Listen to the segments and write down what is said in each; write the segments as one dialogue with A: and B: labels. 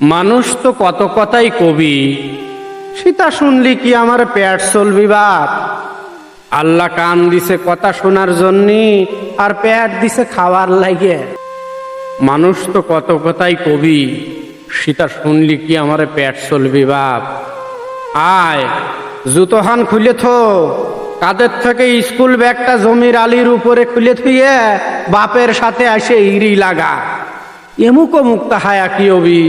A: মানুষ তো কত কথাই কবি। সীতা শুনলি কি আমার পেট চলবি বাপ? আল্লাহ কান দিছে কথা শোনার জন্যে আর পেট দিছে খাওয়ার লাগে মানুষ তো কত কথাই কবি। সীতা শুনলি কি আমার পেট চলবি বাপ? আয় জুতোহান খুলে থো। কাদের থেকে স্কুল ব্যাগটা জমির আলির উপরে খুলে থুয়ে বাপের সাথে আসে ইরি লাগা। এমুক মুক্তা হায়া কি অবি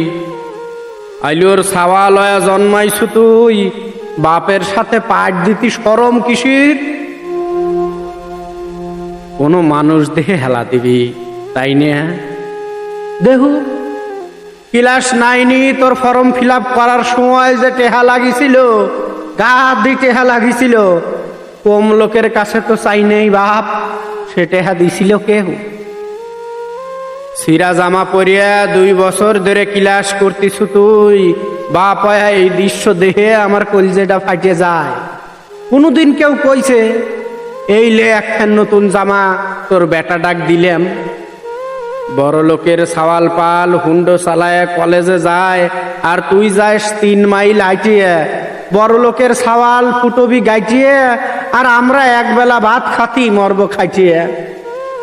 A: আইলোর সাওয়া লয়া জন্মাইছু তুই। বাপের সাথে পাট দিতি সরম কিসির? কোনো মানুষ দেখে হেলা দিবি, তাই নে দেহু, ক্লাস নাইনি, তোর ফর্ম ফিল করার সময় যে টেহা লাগিছিল, গা দি টেহা লাগিছিল, কম লোকের কাছে তো চাই নেই বাপ, সে টেহা দিছিল কেউ সিরা জামা পরিয়া দুই বছর ধরে ক্লাস করতিছু তুই। বাপ হয় এই দৃশ্য দেখে আমার কলজেটা ফাটে যায়। কোনোদিন কেউ কইছে, এই লে একখান নতুন জামা, তোর বেটা ডাক দিলাম। বড় লোকের সাওয়াল পাল হুন্ডো চালায় কলেজে যায়, আর তুই যাস তিন মাইল হাইটিয়ে বড় লোকের সাওয়াল ফুটবি গাইটিয়ে, আর আমরা একবেলা ভাত খাতি মর্ব খাইটিয়ে।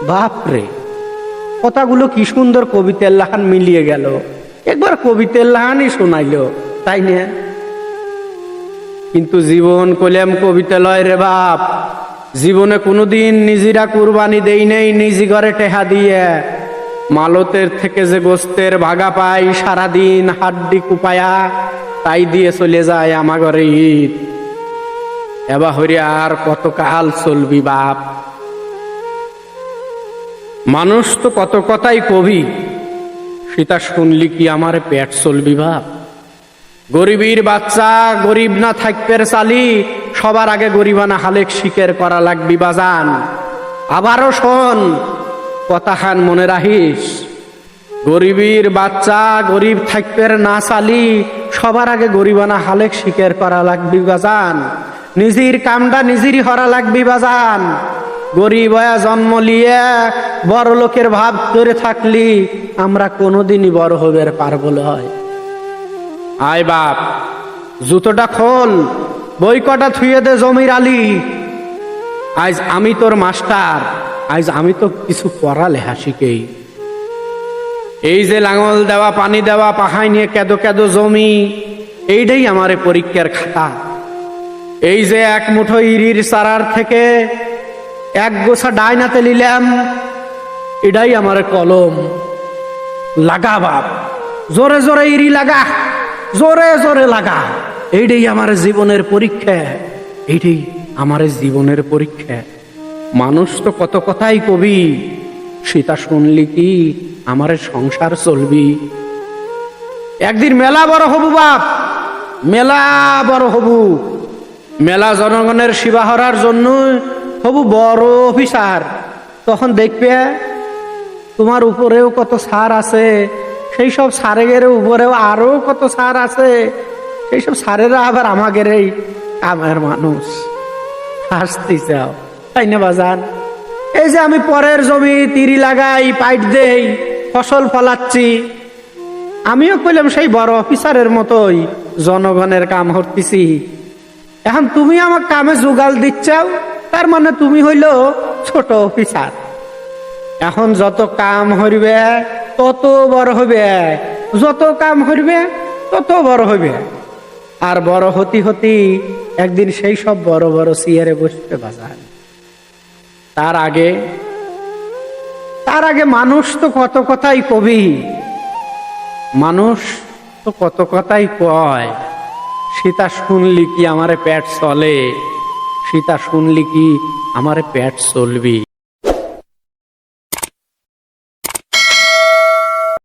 A: বাপরে! কথাগুলো কি সুন্দর কবিতার লাহান মিলিয়ে গেল। একবার কবিতার লাহানই শোনাইল, তাই না? কিন্তু জীবন কলেম কবিতা লয় রে বাপ, জীবনে কোনোদিন নিজেরা কুরবানি দেই নেই, নিজি ঘরে টেহা দিয়ে। মালতের থেকে যে গোস্তের ভাগা পাই, সারাদিন হাড্ডি কুপায়া, তাই দিয়ে চলে যায় আমার ঘরে ঈদ। এবার হরি আর কত কাল চলবি বাপ। মানুষ তো কত কথাই কবি। সীতা শুনলি কি আমার পেট চলবি বাপ গরিবীর বাচ্চা, গরিব না থাকবে চালি, সবার আগে গরিবানা হালেক শিকের করা লাগবি বাজান। আবারও শোন, কথাখান মনে রাখিস। গরিবীর বাচ্চা, গরিব থাকবে না চালি, সবার আগে গরিবানা হালেক শিকের করা লাগবি বাজান। নিজের কামটা নিজেরই হরা লাগবি বাজান। গরিব হয়ে জন্ম লিয়ে বড় লোকের ভাব ধরে থাকলি, আমরা কোনোদিনই বড় হবে পারব হয়। আয় বাপ, জুতোটা খোল বই কটা থুয়ে দে জমির আলি। আজ আমি তোর মাস্টার, আজ আমি তো কিছু পড়ালেখা শিখেই। এই যে লাঙল দেওয়া, পানি দেওয়া পাহাই নিয়ে কেদো কেদো জমি, এইটাই আমার পরীক্ষার খাতা। এই যে এক মুঠো ইরির চারার থেকে এক গোছা ডাইনাতে নিলাম এটাই আমার কলম। লাগা বাপ, জোরে জোরে ইরি লাগা, জোরে জোরে লাগা। এইটাই আমার জীবনের পরীক্ষা, এইটাই আমার জীবনের পরীক্ষা। মানুষ তো কত কথাই কবি, সীতা শুনলি কি আমার সংসার চলবি? একদিন মেলা বড় হবু বাপ, মেলা বড় হবু। মেলা জনগণের সেবা হরার জন্য হবু বড় অফিসার। তখন দেখবে তোমার উপরেও কত সার আছে, সেই সব সারের উপরেও আরও কত সার আছে, সেই সব সারেরা আবার আমাদের আমার মানুষ। হাসতে চাও। তাই না বাজান? এই যে আমি পরের জমি তিরি লাগাই, পাইট দেই, ফসল ফলাচ্ছি। আমিও কইলাম সেই বড় অফিসারের মতোই জনগণের কাম হরতেছি। এখন তুমি আমার কামে যোগাল দিচ্ছাও? তার মানে তুমি হইল ছোট অফিসার। এখন যত কাম হইবে, তত বড় হবে যত কাম হইবে, তত বড় হবে আর বড় হতি হতি একদিন সেই সব বড় বড় চেয়ারে বসবে বাজার। তার আগে তার আগে মানুষ তো কত কথাই কবি। মানুষ তো কত কথাই কয়। সীতা শুনলি কি আমারে পেট চলে? সীতা শুনলি কি? আমার প্যাট চলবি।